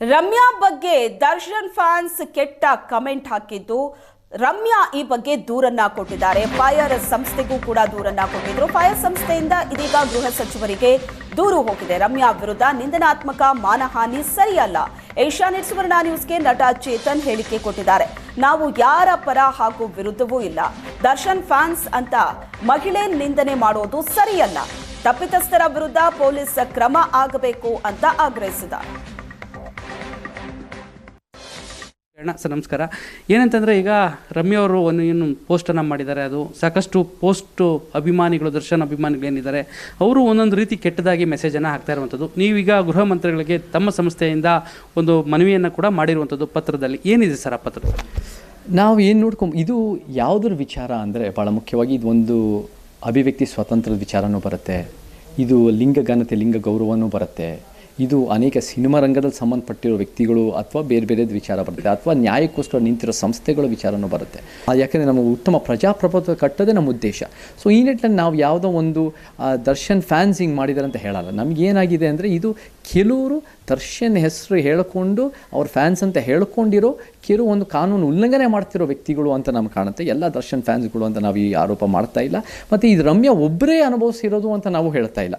ರಮ್ಯಾ ಬಗ್ಗೆ ದರ್ಶನ್ ಫ್ಯಾನ್ಸ್ ಕೆಟ್ಟ ಕಮೆಂಟ್ ಹಾಕಿದ್ದು, ರಮ್ಯಾ ಈ ಬಗ್ಗೆ ದೂರನ್ನ ಕೊಟ್ಟಿದ್ದಾರೆ. ಫೈರ್ ಸಂಸ್ಥೆಗೂ ಕೂಡ ದೂರನ್ನ ಕೊಟ್ಟಿದ್ರು. ಫೈರ್ ಸಂಸ್ಥೆಯಿಂದ ಇದೀಗ ಗೃಹ ಸಚಿವರಿಗೆ ದೂರು ಹೋಗಿದೆ. ರಮ್ಯಾ ವಿರುದ್ಧ ನಿಂದನಾತ್ಮಕ ಮಾನಹಾನಿ ಸರಿಯಲ್ಲ. ಏಷ್ಯಾನೆಟ್ ಸುವರ್ಣ ನ್ಯೂಸ್ಗೆ ನಟ ಚೇತನ್ ಹೇಳಿಕೆ ಕೊಟ್ಟಿದ್ದಾರೆ. ನಾವು ಯಾರ ಪರ ಹಾಗೂ ವಿರುದ್ಧವೂ ಇಲ್ಲ. ದರ್ಶನ್ ಫ್ಯಾನ್ಸ್ ಅಂತ ಮಹಿಳೆ ನಿಂದನೆ ಮಾಡೋದು ಸರಿಯಲ್ಲ. ತಪ್ಪಿತಸ್ಥರ ವಿರುದ್ಧ ಪೊಲೀಸ್ ಕ್ರಮ ಆಗಬೇಕು ಅಂತ ಆಗ್ರಹಿಸಿದ್ದಾರೆ. ಸರ್ ನಮಸ್ಕಾರ. ಏನಂತಂದರೆ ಈಗ ರಮ್ಯ ಅವರು ಒಂದು ಏನು ಪೋಸ್ಟನ್ನು ಮಾಡಿದ್ದಾರೆ, ಅದು ಸಾಕಷ್ಟು ಪೋಸ್ಟು ಅಭಿಮಾನಿಗಳು, ದರ್ಶನ್ ಅಭಿಮಾನಿಗಳು ಏನಿದ್ದಾರೆ ಅವರು ಒಂದೊಂದು ರೀತಿ ಕೆಟ್ಟದಾಗಿ ಮೆಸೇಜನ್ನು ಹಾಕ್ತಾ ಇರುವಂಥದ್ದು. ನೀವೀಗ ಗೃಹ ಮಂತ್ರಿಗಳಿಗೆ ತಮ್ಮ ಸಂಸ್ಥೆಯಿಂದ ಒಂದು ಮನವಿಯನ್ನು ಕೂಡ ಮಾಡಿರುವಂಥದ್ದು ಪತ್ರದಲ್ಲಿ. ಏನಿದೆ ಸರ್ ಆ ಪತ್ರ ನಾವು ಏನು ನೋಡ್ಕೊಂಬ ಇದು ಯಾವುದ್ರ ವಿಚಾರ ಅಂದರೆ ಭಾಳ ಮುಖ್ಯವಾಗಿ ಇದು ಒಂದು ಅಭಿವ್ಯಕ್ತಿ ಸ್ವಾತಂತ್ರ್ಯದ ವಿಚಾರನೂ ಬರುತ್ತೆ. ಇದು ಲಿಂಗ ಘನತೆ ಲಿಂಗ ಗೌರವನೂ ಬರುತ್ತೆ. ಇದು ಅನೇಕ ಸಿನಿಮಾ ರಂಗದಲ್ಲಿ ಸಂಬಂಧಪಟ್ಟಿರೋ ವ್ಯಕ್ತಿಗಳು ಅಥವಾ ಬೇರೆ ಬೇರೆದು ವಿಚಾರ ಬರುತ್ತೆ, ಅಥವಾ ನ್ಯಾಯಕ್ಕೋಸ್ಕರ ನಿಂತಿರೋ ಸಂಸ್ಥೆಗಳ ವಿಚಾರನೂ ಬರುತ್ತೆ. ಯಾಕೆಂದರೆ ನಮ್ಮ ಉತ್ತಮ ಪ್ರಜಾಪ್ರಭುತ್ವ ಕಟ್ಟೋದೇ ನಮ್ಮ ಉದ್ದೇಶ. ಸೊ ಈ ನಿಟ್ಟಿನಲ್ಲಿ ನಾವು ಯಾವುದೋ ಒಂದು ದರ್ಶನ್ ಫ್ಯಾನ್ಸ್ ಹಿಂಗೆ ಮಾಡಿದ್ದಾರೆ ಅಂತ ಹೇಳಲ್ಲ. ನಮಗೇನಾಗಿದೆ ಅಂದರೆ ಇದು ಕೆಲವರು ದರ್ಶನ್ ಹೆಸರು ಹೇಳಿಕೊಂಡು, ಅವ್ರ ಫ್ಯಾನ್ಸ್ ಅಂತ ಹೇಳ್ಕೊಂಡಿರೋ ಕೆಲವೊಂದು ಕಾನೂನು ಉಲ್ಲಂಘನೆ ಮಾಡ್ತಿರೋ ವ್ಯಕ್ತಿಗಳು ಅಂತ ನಮ್ಗೆ ಕಾಣುತ್ತೆ. ಎಲ್ಲ ದರ್ಶನ್ ಫ್ಯಾನ್ಸ್ಗಳು ಅಂತ ನಾವು ಈ ಆರೋಪ ಮಾಡ್ತಾ ಇಲ್ಲ. ಮತ್ತು ಇದು ರಮ್ಯ ಒಬ್ಬರೇ ಅನುಭವಿಸಿರೋದು ಅಂತ ನಾವು ಹೇಳ್ತಾ ಇಲ್ಲ.